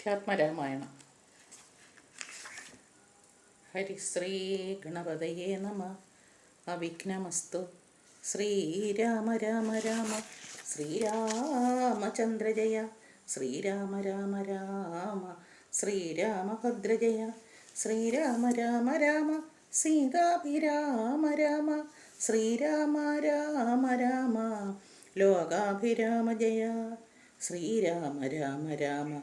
അധ്യാത്മരാമായണം ഹരിശ്രീ ഗണപതയേ നമ. അവിഘ്നമസ്തു. ശ്രീരാമ രാമ രാമ ശ്രീരാമചന്ദ്ര ജയ. ശ്രീരാമ രാമ രാമ ശ്രീരാമഭദ്രജയ ശ്രീരാമ രാമ രാമ സീതാഭിരാമ രാമ. ശ്രീരാമ രാമ രാമ. ലോകാഭിരാമ ജയ. ശ്രീരാമ രാമ രാമ.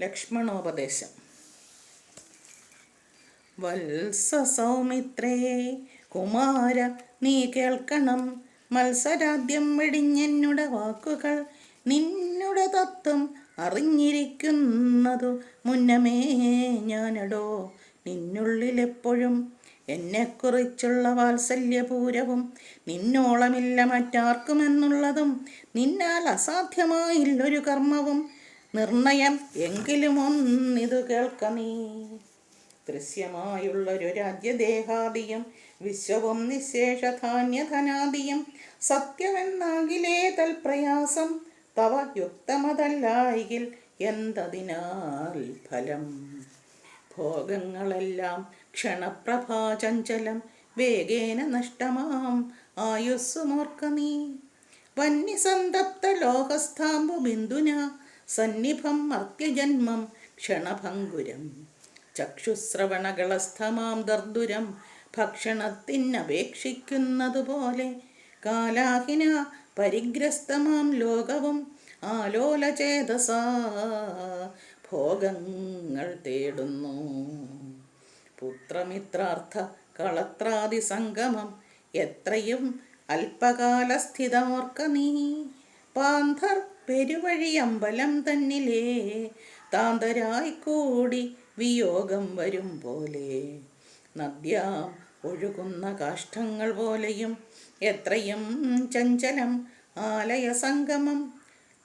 ലക്ഷ്മണോപദേശം. വത്സ സൗമിത്രേ കുമാര നീ കേൾക്കണം. മത്സരാദ്യം വെടിഞ്ഞെന്നുടെ വാക്കുകൾ നിന്നുടെ തത്വം അറിഞ്ഞിരിക്കുന്നതു മുന്നമേ ഞാനടോ. നിന്നുള്ളിലെപ്പോഴും എന്നെക്കുറിച്ചുള്ള വാത്സല്യപൂരവും നിന്നോളമില്ല മറ്റാർക്കുമെന്നുള്ളതും നിന്നാൽ അസാധ്യമായില്ലൊരു കർമ്മവും നിർണയം എങ്കിലും ഒന്നിതു കേൾക്ക നീ. ദൃശ്യമായുള്ളൊരു രാജ്യദേഹാദിയും വിശ്വവും നിശേഷധാന്യധനാദിയും സത്യമെന്നാകിലേ തൽപ്രയാസം. തവ യുക്തമതല്ലായിൽ എന്തതിനാൽ ഫലം? ഭോഗങ്ങളെല്ലാം ക്ഷണപ്രഭാചഞ്ചലം വേഗേന നഷ്ടമാം. ആയുസ്സുമോർക്ക നീ. വന്യസന്തപ്ത ലോകസ്ഥാമ്പു ബിന്ദുന സന്നിഭം മർത്യജന്മം ക്ഷണഭങ്കുരം. ചക്ഷുശ്രവണകളസ്ഥമാം ദർദുരം ഭക്ഷണത്തിനപേക്ഷിക്കുന്നതുപോലെ കാലാഹിന പരിഗ്രസ്തമാം ലോകവും ആലോലചേതസ ഭോഗങ്ങൾ തേടുന്നു. പുത്രമിത്രാർത്ഥ കളത്രാദി സംഗമം എത്രയും അല്പകാലസ്ഥിതമോർക്ക നീ. പാന്ധർ പെരുവഴി അമ്പലം തന്നിലേ താന്തരായി കൂടി വിയോഗം വരും പോലെ. നദ്യാം ഒഴുകുന്ന കാഷ്ടങ്ങൾ പോലെയും എത്രയും ചഞ്ചലം ആലയ സംഗമം.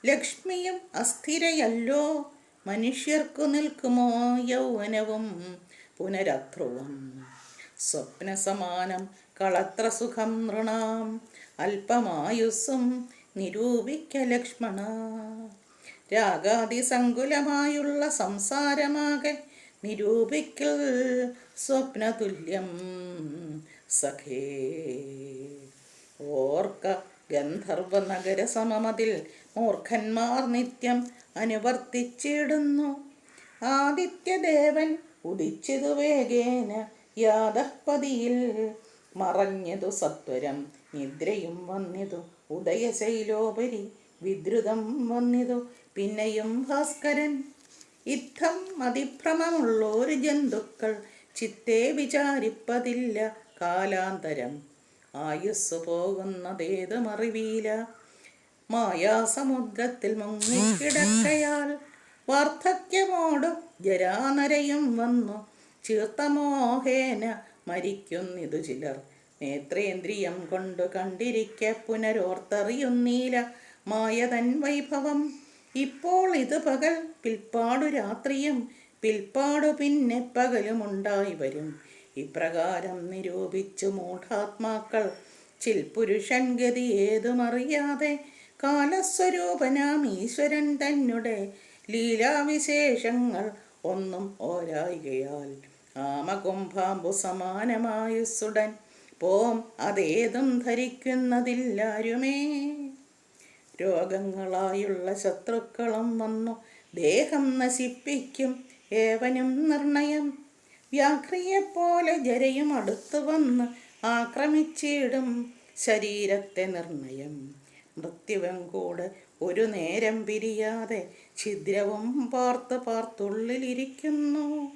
ലക്ഷ്മിയും അസ്ഥിരയല്ലോ മനുഷ്യർക്കു നിൽക്കുമോ യൗവനവും പുനരധ്രുവം. സ്വപ്നസമാനം കളത്രസുഖം നൃണാം അല്പമായുസ്സും നിരൂപിക്ക ലക്ഷ്മണ. രാഗാതിസങ്കുലമായുള്ള സംസാരമാകെ നിരൂപിക്കൽ സ്വപ്നതുല്യം. സഖേ ഓർക്ക ഗന്ധർവ നഗര സമമതിൽ മൂർഖന്മാർ നിത്യം അനുവർത്തിച്ചിടുന്നു. ആദിത്യദേവൻ ഉദിച്ചതു വേഗേന യാദപ്പതിയിൽ മറഞ്ഞതു സത്വരം നിദ്രയും വന്നിതു ഉദയശൈലോപരി വിദ്രുതം വന്നിതു. പിന്നെയും ഭാസ്കരൻ യുദ്ധം അതിഭ്രമമുള്ളോരു ജന്തുക്കൾ ചിത്തെ വിചാരിപ്പതില്ല കാലാന്തരം. ആയുസ് പോകുന്നതേതുമറിവീല മായാസമുദ്രത്തിൽ മുങ്ങിക്കിടക്കയാൽ വാർദ്ധക്യമോടും ജരാനരയും വന്നു. ചീർത്തമോഹേന മരിക്കുന്നിതു ചിലർ. നേത്രേന്ദ്രിയം കൊണ്ടു കണ്ടിരിക്ക പുനരോർത്തറിയുന്നീല മായ തൻ വൈഭവം. ഇപ്പോൾ ഇത് പകൽ പിൽപ്പാടു രാത്രിയും പിൽപ്പാടു പിന്നെ പകലും ഉണ്ടായി വരും. ഇപ്രകാരം നിരൂപിച്ചു മൂഢാത്മാക്കൾ ചിൽ പുരുഷൻ ഗതി ഏതുമറിയാതെ കാലസ്വരൂപനാം ഈശ്വരൻ തന്നെ ലീലാവിശേഷങ്ങൾ ഒന്നും ഓരായികയാൽ. ആമകുംഭാമ്പു സമാനമായുസുടൻ പോം അതേതും ധരിക്കുന്നതില്ലാരുമേ. രോഗങ്ങളായുള്ള ശത്രുക്കളും വന്നു ദേഹം നശിപ്പിക്കും ഏവനും നിർണയം. വ്യാഘ്രിയെപ്പോലെ ജരയും അടുത്തു വന്ന് ആക്രമിച്ചിടും ശരീരത്തെ നിർണയം. മൃത്യുവും കൂടെ ഒരു നേരം പിരിയാതെ ഛിദ്രവും പാർത്ത് പാർത്തുള്ളിലിരിക്കുന്നു.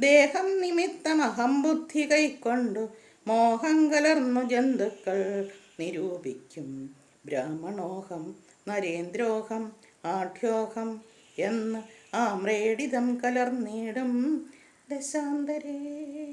ദേഹം നിമിത്തം അഹംബുദ്ധി കൈക്കൊണ്ടു മോഹം കലർന്നു ജന്തുക്കൾ നിരൂപിക്കും. ബ്രാഹ്മണോഹം നരേന്ദ്രോഹം ആഢ്യോഹം എന്ന് ആമ്രേടിതം കലർന്നിടും. ദശാന്തരേ.